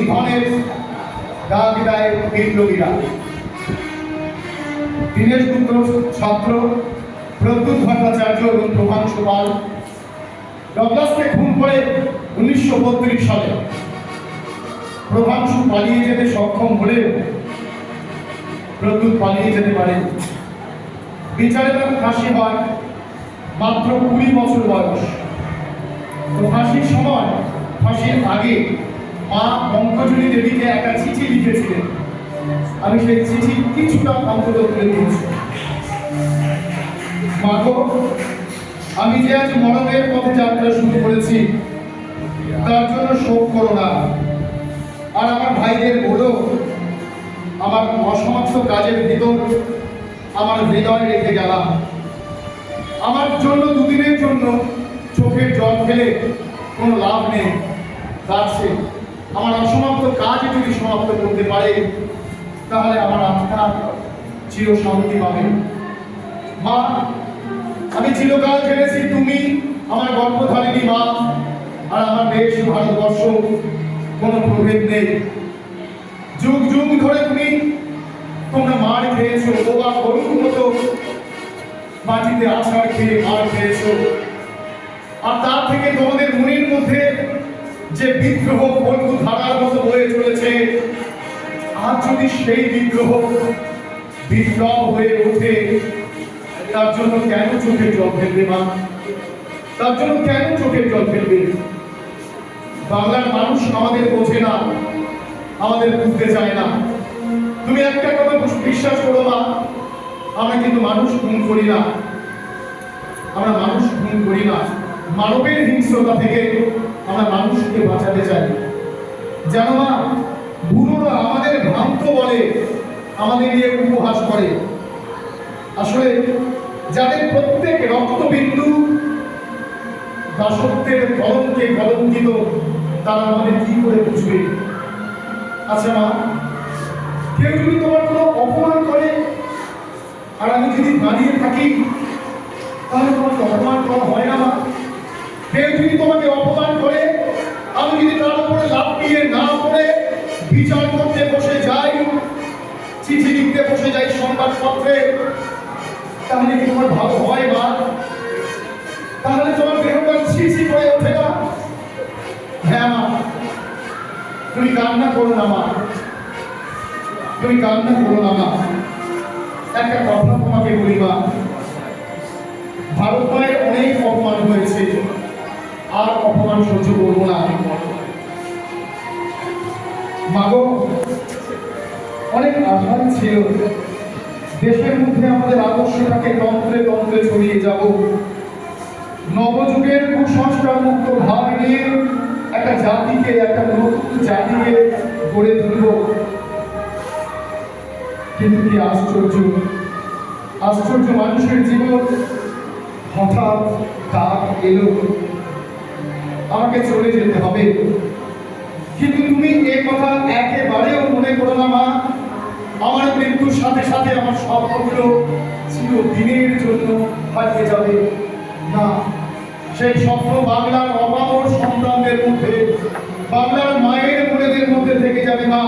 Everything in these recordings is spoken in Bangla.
নিধনের ডাক বিপ্লবীরা দীনেশ গুপ্ত ছাত্র প্রদ্যুৎ ভট্টাচার্য এবং প্রভাংশু পাল ডগলাসকে খুন করে উনিশশো বত্রিশ সালে। প্রভাংশু পালিয়ে যেতে সক্ষম হলেও প্রদ্যুৎ পালিয়ে যেতে পারে। বিচারে তার ফাঁসি হয় মাত্র কুড়ি বছর বয়স। তো ফাঁসির সময়, ফাঁসির আগে মা পঙ্কজনী দেবীকে একটা চিঠি লিখেছিলেন। আমি সেই চিঠি কিছুটা অন্তত তুলে দিয়েছি মা গো, আমি যে আজ মরণের পথে যাত্রা শুরু করেছি তার জন্য শোক করো না। আর আমার ভাইদের বলো আমার অসমাপ্ত কাজের ভিতর আমার হৃদয় রেখে গেলাম। আমার জন্য দুদিনের জন্য চোখের জল ফেলে কোনো লাভ নেই। গাছে আমার অসমাপ্ত কাজ যদি সমাপ্ত করতে পারে, তাহলে আমার আত্মা চির শান্তি পাবে। মা, আমি চিরকাল জেনেছি তুমি আমার গর্ভধারিণী মা, আর আমার দেশ ভারতবর্ষ, কোনো প্রভেদ নেই। যুগ যুগ ধরে তুমি তোমরা মার খেয়েছো, বোবা গরুর মতো মাটিতে আছাড় খেয়ে মার খেয়েছো। আর তার থেকে তোমাদের মনের মধ্যে যে বিদ্রোহ বন্ধু ধারার মতো বয়ে চলেছে, আর যদি সেই বিদ্রোহ বিপ্লব হয়ে ওঠে, তার জন্য কেন চোখের জল ফেলবে মা? তার জন্য কেন চোখের জল ফেলবে? বাংলার মানুষ আমাদের বোঝে না, আমাদের বুঝতে চায় না। তুমি একটা কথা বিশ্বাস করো মা, আমরা কিন্তু মানুষ খুন করি না। আমরা মানুষ খুন করি না। মানবের হিংস্রতা থেকে আমরা মানুষকে বাঁচাতে চাই। জানো মা বুড়োরা আমাদের ভ্রান্ত বলে আমাদের নিয়ে উপহাস করে। আসলে যাদের প্রত্যেক রক্তবিন্দু দাসত্বের কলঙ্কে কলঙ্কিত, তারা আমাদের কি করে বুঝবে? আচ্ছা মা, কেউ যদি তোমার কোনো অপমান করে, আর আমি যদি দাঁড়িয়ে থাকি, তাহলে তোমাকে অপমান করা হয় না মা। কেউ যদি তোমাকে যদি তার উপরে লাভ দিয়ে না করে বিচার করতে বসে যাই চিঠি লিখতে বসে যাই সংবাদপত্রে। তাহলে কি তোমার ভালো হয় মা তাহলে তোমার দেহটা ছিছি করে ওঠে না? হ্যাঁ মা। তুমি কান্না করো না মা। তুমি কান্না করো না মা। একটা কথা তোমাকে বলি মা মাগো, অনেক আশাই ছিল। দেশের মধ্যে আমাদের আদর্শটাকে তন্ত্রে তন্ত্রে ছড়িয়ে যাব। নবযুগের কুসংস্কার মুক্ত ভাব নিয়ে একটা জাতিকে, একটা নতুন জাতিকে গড়ে তুলব। কিন্তু কি আশ্চর্য? আশ্চর্য মানুষের জীবন হঠাৎ ডাক এলো। আমাকে চলে যেতে হবে। কিন্তু তুমি এ কথা একেবারেও মনে করো না, মা। আমার মৃত্যুর সাথে সাথে আমার স্বপ্নগুলো চিরদিনের জন্য হারিয়ে যাবে। না, সেই স্বপ্ন বাংলার অপামর সন্তানদের মধ্যে, বাংলার মায়ের মনেদের মধ্যে থেকে যাবে, মা।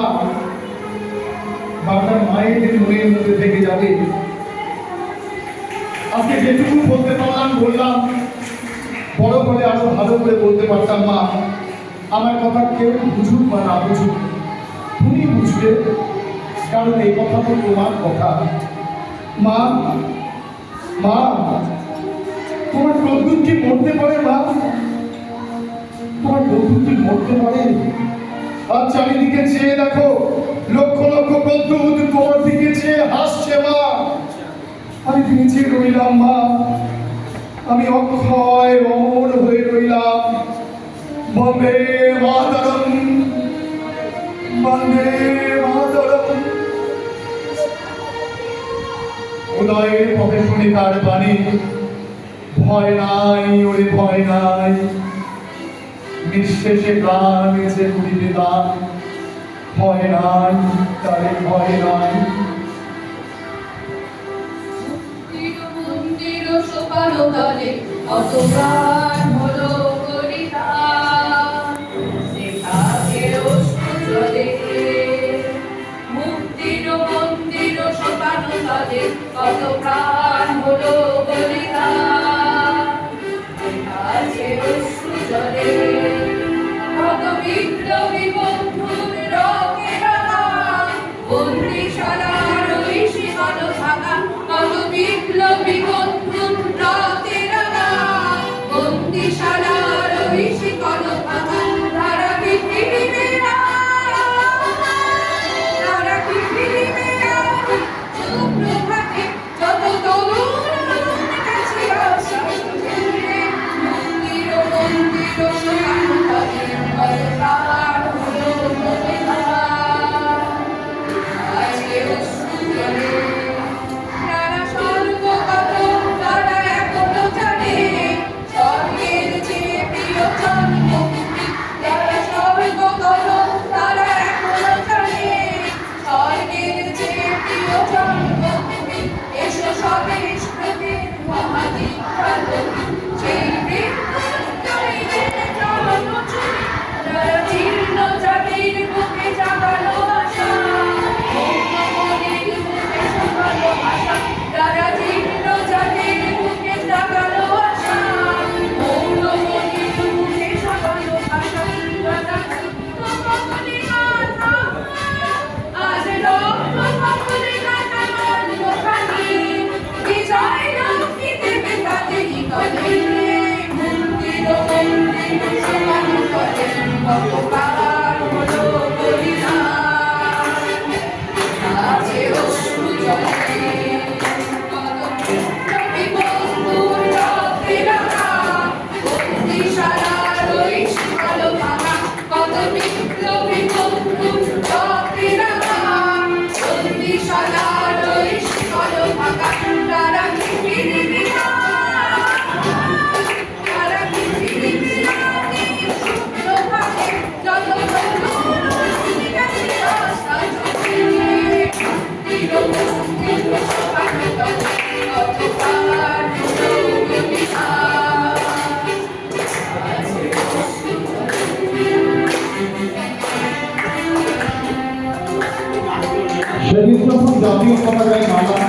বাংলার মায়েদের মনের মধ্যে থেকে যাবে। আজকে যেটুকু বলতে পারলাম, বললাম, বড় করে আরও ভালো করে বলতে পারতাম, মা। আমার কথা কেউ বুঝুক বা না বুঝুক তুমি বুঝবে, কারণ এই কথা তো তোমার কথা। মা মা, তোমার প্রদ্যুৎ কি মরতে পারে, মা? তোমার প্রদ্যুৎ কি মরতে পারে? আর চারিদিকে চেয়ে দেখো, লক্ষ লক্ষ প্রদ্যুৎ তোমার দিকে চেয়ে হাসছে মা। আমি বেঁচে রইলাম মা। আমি অক্ষয় অমর হয়ে রইলাম। বন্দে মাতরম বন্দে মাতরম। উদয়ের পথে শুনি তার বাণী, ভয় নাই, ওরে ভয় নাই। নিঃশেষে প্রাণ এসে করিবে দান ভয় নাই, তারে ভয় নাই। মন্দির সোপান তলে অত প্রাণ বিপ্লবী Thank you. of you for the.